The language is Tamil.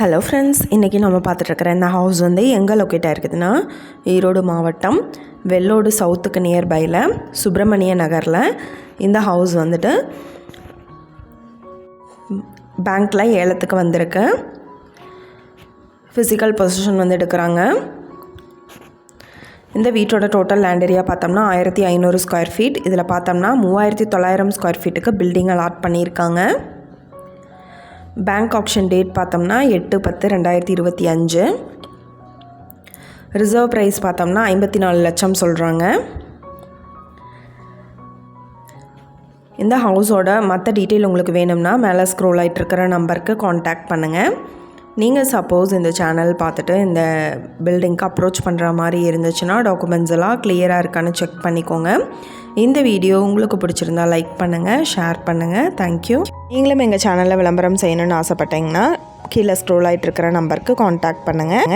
ஹலோ ஃப்ரெண்ட்ஸ் இன்றைக்கி நம்ம பார்த்துட்ருக்குற இந்த ஹவுஸ் வந்து எங்கே லொக்கேட் ஆகிருக்குதுன்னா ஈரோடு மாவட்டம் வெள்ளோடு சவுத்துக்கு நியர்பையில் சுப்பிரமணிய நகரில் இந்த ஹவுஸ் வந்துட்டு பேங்க்கில் ஏலத்துக்கு வந்திருக்கு. ஃபிசிக்கல் பொசிஷன் வந்து எடுக்கிறாங்க. இந்த வீட்டோட டோட்டல் லேண்ட் ஏரியா பார்த்தோம்னா ஆயிரத்தி ஐநூறு ஸ்கொயர் ஃபீட் இதில் பார்த்தோம்னா மூவாயிரத்தி தொள்ளாயிரம் ஸ்கொயர் ஃபீட்டுக்கு பில்டிங் அலாட் பண்ணியிருக்காங்க. பேங்க் ஆப்ஷன் டேட் பார்த்தோம்னா எட்டு பத்து ரெண்டாயிரத்தி இருபத்தி அஞ்சு. ரிசர்வ் ப்ரைஸ் பார்த்தோம்னா ஐம்பத்தி நாலு லட்சம் சொல்கிறாங்க இந்த ஹவுஸோட மற்ற டீட்டெயில் உங்களுக்கு வேணும்னா மேலே ஸ்க்ரோல் ஆகிட்டு இருக்கிற நம்பருக்கு காண்டாக்ட் பண்ணுங்கள் நீங்கள் சப்போஸ் இந்த சேனல் பார்த்துட்டு இந்த பில்டிங்க்கு அப்ரோச் பண்ணுற மாதிரி இருந்துச்சுன்னா டாக்குமெண்ட்ஸ் எல்லாம் கிளியராக இருக்கான்னு செக் பண்ணிக்கோங்க. இந்த வீடியோ உங்களுக்கு பிடிச்சிருந்தா லைக் பண்ணுங்கள் ஷேர் பண்ணுங்கள் தேங்க்யூ நீங்களும் எங்கள் சேனலில் விளம்பரம் செய்யணும்னு ஆசைப்பட்டீங்கன்னா கீழே ஸ்க்ரோல் ஆகிட்டு இருக்கிற நம்பருக்கு காண்டாக்ட் பண்ணுங்கள்